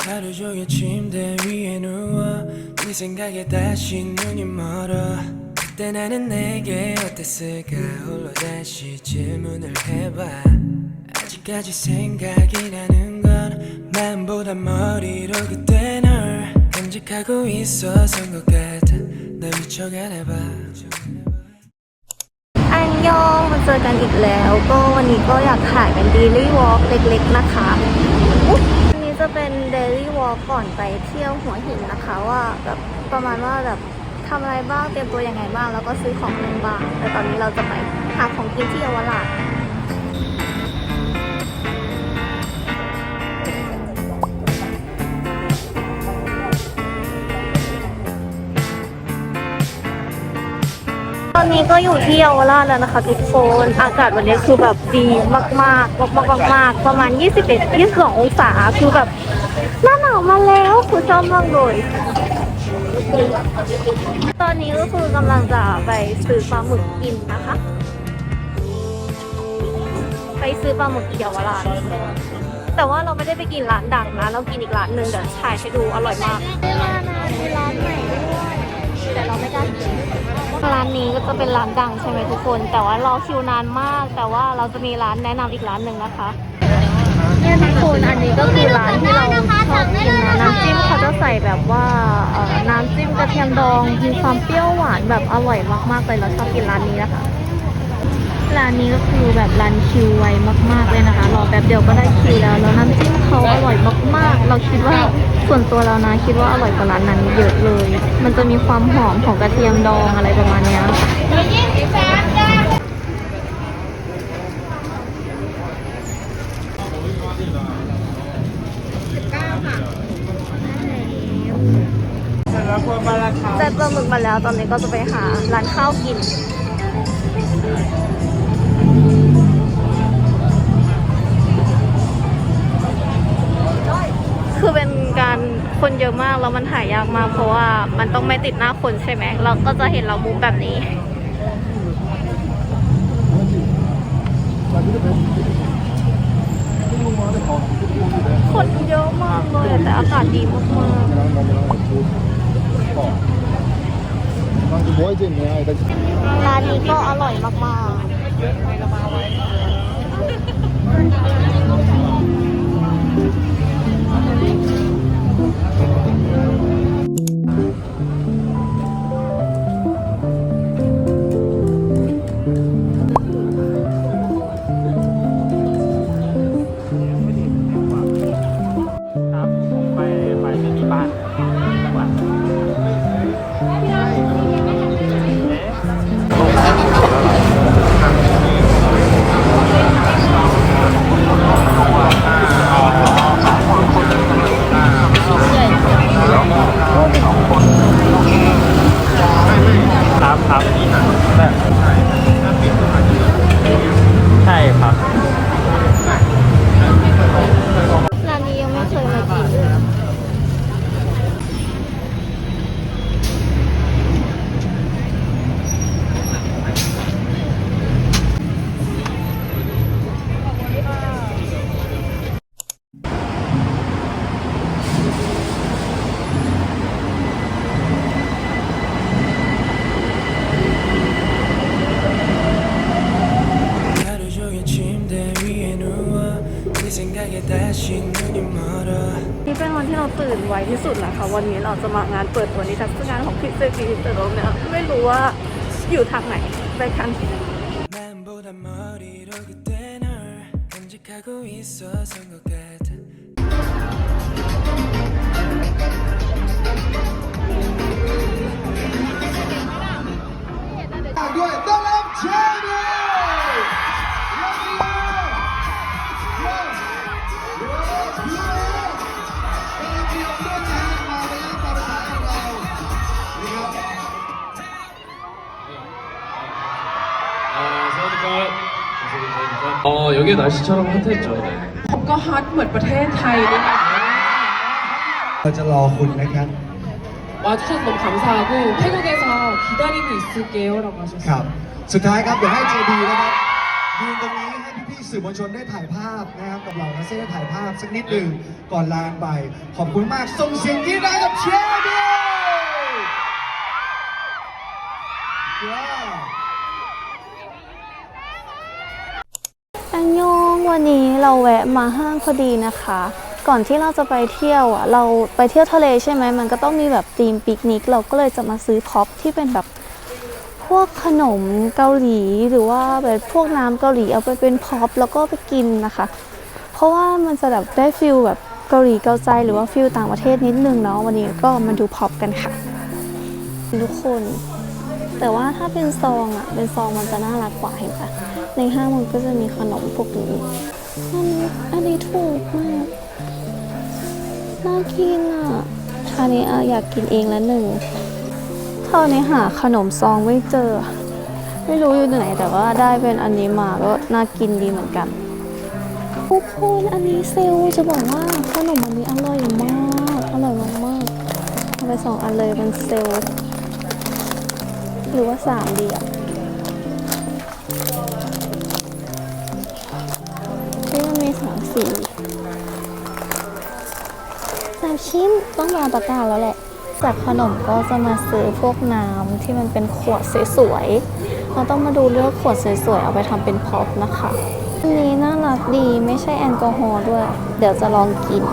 하루 종일 침대 위에 누워 네 생각에 다시 눈이 멀어 그때 나는 내게 어땠을까 홀로 다시 질문을 해봐 아직까지 생각이 나는 건 마음보다 머리로 그때 널 간직하고 있었던 것 같아 널 미쳐가나 봐 อันยองมาเจอกันอีกแล้ว ก็วันนี้ก็อยากถ่ายเป็น daily walk เล็กๆนะคะอุ๊ยวันนี้ จะเป็นเดลี่วอล์ก่อนไปเที่ยวหัวหินนะคะว่าแบบประมาณว่าแบบทำอะไรบ้างเตรียมตัวยังไงบ้าง แล้วก็ซื้อของเล่นบ้าง แต่ตอนนี้เราจะไปหาของกินที่เยาวราช อนนี้ก็อยู่ที่เยาวราชแล้วนะคะ ทุกคนอากาศวันนี้คือแบบดีมากๆมากๆมากประมาณ 21 22องศาคือแบบหน้าหนาวมาแล้วคือชอบมากเลยตอนนี้ก็คือกำลังจะไปซื้อปลาหมึกกินนะคะ ไปซื้อปลาหมึกที่เยาวราชแต่ว่าเราไม่ได้ไปกินร้านดังนะ เรากินอีกร้านหนึ่งเดี๋ยวถ่ายให้ดูอร่อยมากร้านมีร้านใหม่ด้วย แต่เราไม่กล้ากินร้านนี้ก็จะเป็นร้านดังใช่ไหมทุกคน แต่ว่ารอคิวนานมาก แต่ว่าเราจะมีร้านแนะนำอีกร้านหนึ่งนะคะเนี่ยทุกคนอันนี้ก็คือร้านที่เราชอบกินนะน้ำจิ้มเขาจะใส่แบบว่าเอ่อน้ำจิ้มกระเทียมดองมีความเปรี้ยวหวานแบบอร่อยมากๆเลยเราชอบกินร้านนี้นะคะ ร้านนี้ก็คือแบบรันคิวไวมาก ๆ เลยนะคะ รอแป๊บเดียวก็ได้คิวแล้ว แล้วน้ำจิ้มเขาอร่อยมาก ๆ เราคิดว่าส่วนตัวเรานะคิดว่าอร่อยกว่าร้านนั้นเยอะเลย มันจะมีความหอมของกระเทียมดองอะไรประมาณเนี้ยค่ะได้ปลาหมึกมาแล้วตอนนี้ก็จะไปหาร้านข้าวกิน คือเป็นการคนเยอะมากแล้วมันถ่ายยากมาก เพราะว่ามันต้องไม่ติดหน้าคนใช่ไหมเราก็จะเห็นเรามุมแบบนี้คนเยอะมากเลยแต่อากาศดีมากๆร้านนี้ก็อร่อยมากๆ วันนี้เราจะมางานเปิดตัวนี้ทรรศงานของพิเศษพิเศษมเนี่ยไม่รู้ว่าอยู่ทางไหนไปกัน ด้วยต้อนรับเชน 어, 여기 날씨처럼 핫했죠. 네. ก็ฮอตเหมือนประเทศไทยนี่นะ เราจะรอคุณนะครับ 와주셔서 너무 감사하고 태국에서 기다리고 있을게요 라고 ครั 하셨어요 บ สุดท้ายครับ เดี๋ยวให้เจดีนะครับยืนตรงนี้ให้พี่ๆสื่อ สื่อมวลชนได้ถ่ายภาพนะครับกับเหล่านักแสดงได้ถ่ายภาพสักนิดหนึ่งก่อนลาไป ขอบคุณมากส่งเสียงที่ได้กับเชียร์ด้ว อันยองวันนี้เราแวะมาห้างพอดีนะคะ ก่อนที่เราจะไปเที่ยวอะเราไปเที่ยวทะเลใช่ไหมมันก็ต้องมีแบบธีมปิกนิก เราก็เลยจะมาซื้อพ็อปที่เป็นแบบพวกขนมเกาหลีหรือว่าแบบพวกน้ำเกาหลีเอาไปเป็นพ็อปแล้วก็ไปกินนะคะ เพราะว่ามันจะแบบได้ฟิลแบบเกาหลีเกาใจหรือว่าฟิลต่างประเทศนิดนึงเนาะวันนี้ก็มาดูพ็อปกันค่ะ ทุกคน แต่ว่าถ้าเป็นซองอะ เป็นซองมันจะน่ารักกว่าเห็นปะในห้างมันก็จะมีขนมพวกนี้อันนี้อันนี้ถูกมากน่ากินอะอันนี้อยากกินเองแล้วหนึ่งเท่านี้หาขนมซองไม่เจอ ไม่รู้อยู่ไหนแต่ว่าได้เป็นอันนี้มาก็น่ากินดีเหมือนกันทุกคนอันนี้เซลจะบอกว่าขนมอันนี้อร่อยมาก อร่อยมากๆเอาไปสองอันเลยเป็นเซล หรือว่าสามดีอะที่มันมีสามสีสามชิ้นต้องมาตะกร้าแล้วแหละ จากขนมก็จะมาซื้อพวกน้ำที่มันเป็นขวดสวยๆ เราต้องมาดูเลือกขวดสวยๆ เอาไปทำเป็นพ็อปนะคะ อันนี้น่ารักดีไม่ใช่แอลกอฮอล์ด้วย เดี๋ยวจะลองกิน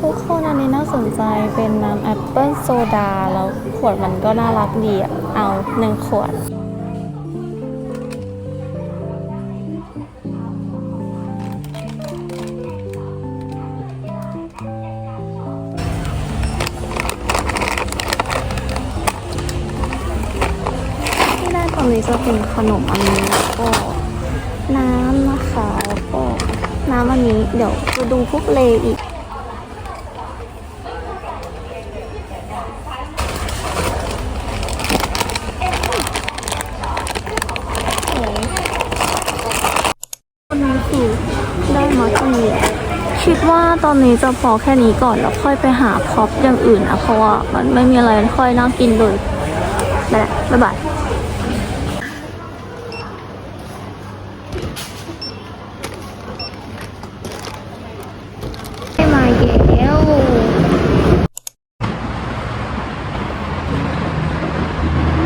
ทุกคนอันนี้น่าสนใจเป็นน้ำแอปเปิลโซดา แล้วขวดมันก็น่ารักดีเอาหนึ่งขวดที่ได้ตอนนี้จะเป็นขนมอันนี้แล้วก็น้ำนะคะแล้วก็น้ำอันนี้เดี๋ยวจะดูพวกเลอีก วันนี้คือได้มาเท่านี้คิด ว่าตอนนี้จะพอแค่นี้ก่อนแล้วค่อยไปหาพ็อปอย่างอื่นนะเพราะว่ามันไม่มีอะไรค่อยน่ากินเลยไปละบ๊ายบายได้มาแล้ว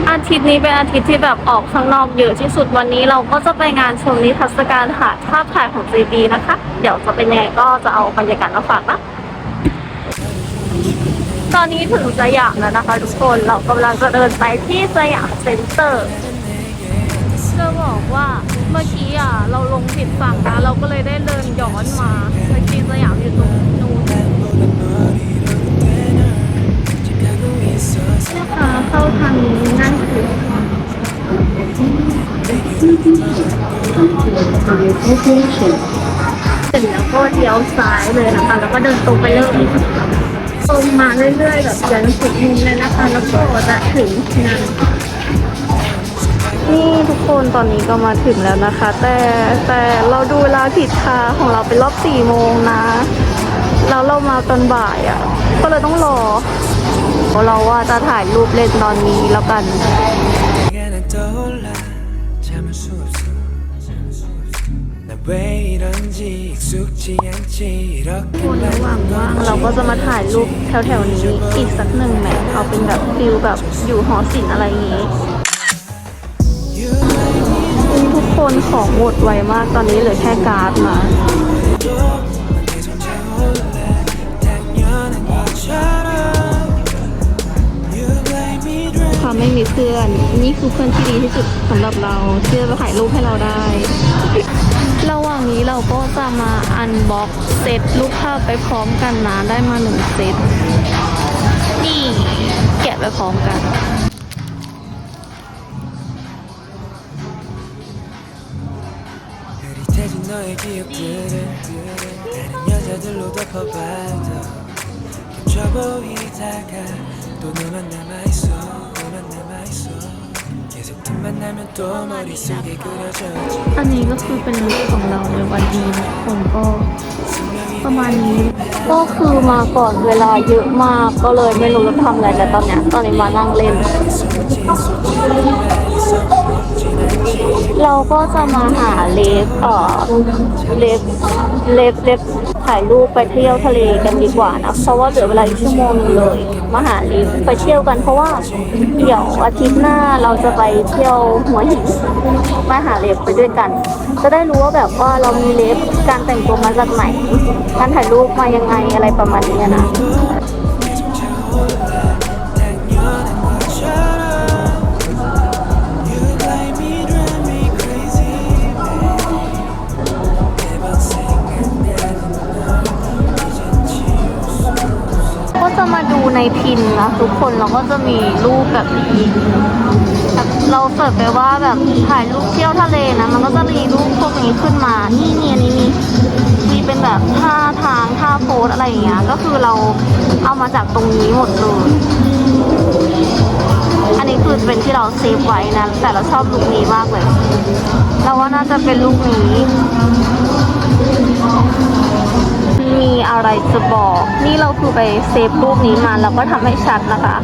อา ทิตย์นี้เป็นอาทิตย์ที่แบบออกข้างนอกเยอะที่สุดวันนี้เราก็จะไปงานชมนิทรรศการถ่ายภาพถ่ายของ JB นะคะ เดี๋ยวจะเป็นยังไงก็จะเอาบรรยากาศมาฝากนะ ตอนนี้ถึงสยามแล้วนะคะทุกคนเรากำลังจะเดินไปที่สยามเซ็นเตอร์จะบอกว่าเมื่อกี้อะเราลงผิดฝั่งนะเราก็เลยได้เดินย้อนมา เสร็จแล้วก็เลี้ยวซ้ายเลยนะคะแล้วก็เดินตรงไปเลยตรงมาเรื่อยๆแบบยันสุดมุมเลยนะคะแล้วก็จะถึงงานนี่ทุกคนตอนนี้ก็มาถึงแล้วนะคะ แต่แต่เราดูเวลาผิดค่ะของเราเป็นรอบสี่โมงนะแล้วเรามาตอนบ่ายอะ ก็เลยต้องรอ เราว่าจะถ่ายรูปเล่นตอนนี้แล้วกัน 왜 이런지 익숙지 않지 이렇게 คนระหว่างว่างเราก็จะมาถ่ายรูปแถวๆนี้อีกสักหนึ่งแมทเอาเป็นแบบฟิลแบบอยู่หอศิลป์อะไรอย่างงี้นี่ทุกคนของหมดไวมากตอนนี้เหลือแค่การ์ดมา 계속 차올라 당연한 것처럼 You blame me right ความไม่มีเพื่อน นี่คือเพื่อนที่ดีที่สุดสำหรับเราที่จะถ่ายรูปให้เราได้ ระหว่างนี้เราก็จะมาอันบ็อกเซตรูปภาพไปพร้อมกันนะได้มาหนึ่งเซตนี่แกะไปพร้อมกัน흐 อันนี้ก็คือเป็นลุคของเราในวันนี้ทุกคนก็ประมาณนี้ ก็คือมาก่อนเวลาเยอะมากก็เลยไม่รู้จะทำอะไรแต่ตอนเนี้ยตอนนี้มานั่งเล่น เราก็จะมาหาเล็บเอ่อเล็บเล็บเล็บ ถ่ายรูปไปเที่ยวทะเลกันดีกว่านะ เพราะว่าเหลือเวลาอีกชั่วโมงหนึงเลย มาหาเล็บไปเที่ยวกันเพราะว่าเดี๋ยวอาทิตย์หน้าเราจะไปเที่ยวหัวหินมาหาเล็บไปด้วยกัน จะได้รู้ว่าแบบว่าเรามีเล็บการแต่งตัวมาจากไหนการถ่ายรูปมายังไงอะไรประมาณนี้นะ นะทุกคนเราก็จะมีรูปแบบนี้แบบเราเสิร์ชไปว่าแบบถ่ายรูปเที่ยวทะเลนะ มันก็จะมีรูปพวกนี้ขึ้นมา นี่นี่อันนี้มีมีเป็นแบบท่าทางท่าโพสอะไรอย่างเงี้ย ก็คือเราเอามาจากตรงนี้หมดเลย อันนี้คือเป็นที่เราเซฟไว้นะ แต่เราชอบลุคนี้มากเลย เราว่าน่าจะเป็นลุคนี้ มีอะไรจะบอก นี่เราคือไปเซฟรูปนี้มาแล้วก็ทำให้ชัดนะคะ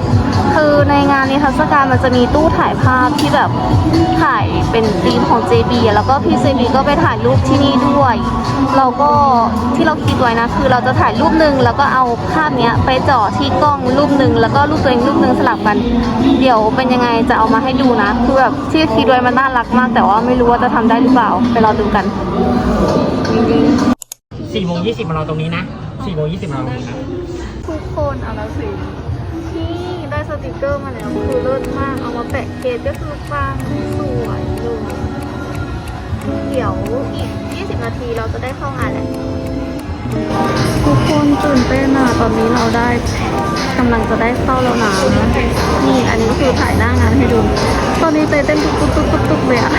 คือในงานนิทรรศการมันจะมีตู้ถ่ายภาพที่แบบถ่ายเป็นธีมของ JB แล้วก็พี่ JB ก็ไปถ่ายรูปที่นี่ด้วยเราก็ที่เราคิดไว้นะ คือเราจะถ่ายรูปหนึ่งแล้วก็เอาภาพเนี้ยไปจ่อที่กล้องรูปหนึ่งแล้วก็รูปตัวเองรูปหนึ่งสลับกัน เดี๋ยวเป็นยังไงจะเอามาให้ดูนะคือแบบที่คิดไว้มันน่ารักมาก แต่ว่าไม่รู้ว่าจะทำได้หรือเปล่าไปรอดูกัน สี่โมงยี่สิบมาเราตรงนี้นะสี่โมงยี่สิบมาเราตรงนี้นะทุกคนเอาละสิที่ได้สติกเกอร์มาแล้วคือเลิศมาก เอามาแปะเคสก็คือฟังสวยเลยเดี๋ยวอีก 20 นาทีเราจะได้เข้างานแล้วทุกคนตื่นเต้นอะตอนนี้เราได้กำลังจะได้เข้าแล้วนะนี่อันนี้คือถ่ายหน้างานให้ดู ตอนนี้ใจเต้นตุ๊กตุ๊กตุ๊กตุ๊กตุ๊กเลยอะ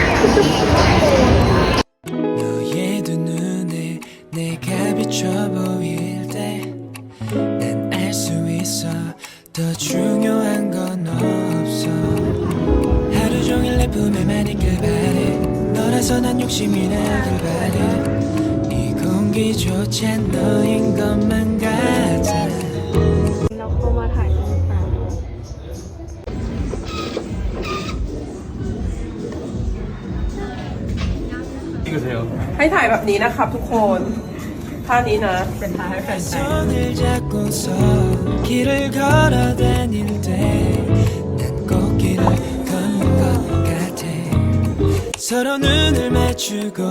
보일 때 난 알 수 있어 더 중요한 건 없어 하루 종일 내 품에만 있길 바래 너라서 난 욕심이 나길 바래 이 공기조차 너인 것만 같아 เราเข้ามาถ่ายรูปมา 찍으세요 ให้ถ่ายแบบนี้นะครับทุกคน 판이나. 손을 잡고서 길을 걸어 다닐 때난 꽃길을 걷는 것 같아 서로 눈을 맞추고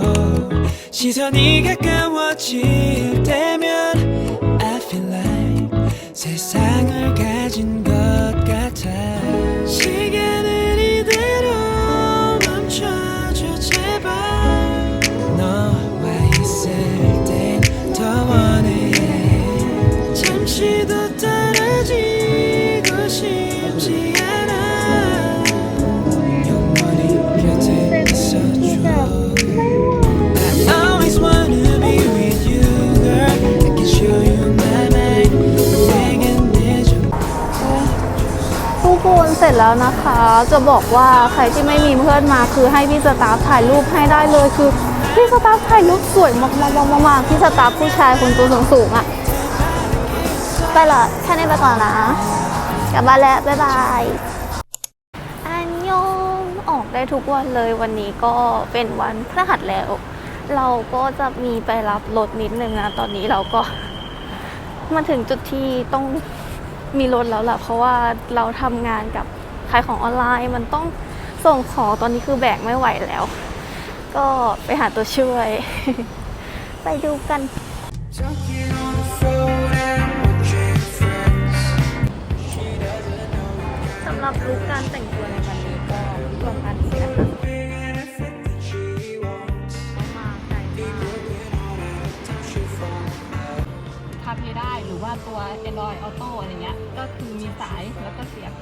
시선이 가까워질 때면 I feel 세상을 가진 것 แล้วนะคะ จะบอกว่าใครที่ไม่มีเพื่อนมาคือให้พี่สตาฟถ่ายรูปให้ได้เลยคือพี่สตาฟถ่ายรูปสวยมากๆๆๆพี่สตาฟผู้ชายคนตัวสูงๆอะ่ะไปละแค่นี้ไปก่อนนะกลับบ้านแล้วบ๊ายบายอันยงออกได้ทุกวันเลยวันนี้ก็เป็นวันพฤหัสแล้ว เราก็จะมีไปรับรถนิดนึงนะตอนนี้เราก็ มาถึงจุดที่ต้องมีรถแล้วล่ะเพราะว่าเราทำงานกับ ขายของออนไลน์มันต้องส่งของตอนนี้คือแบกไม่ไหวแล้ว ก็ไปหาตัวช่วย ไปดูกัน Talking on the phone and watching friends สำหรับลุคการแต่งตัวในวันนี้ก็ประมาณนี้นะคะ being in a fit that she wants มาไกลมาก she falls คาเพได้หรือว่าตัว Android Auto อะไรเงี้ย ก็คือมีสายแล้วก็เสียบ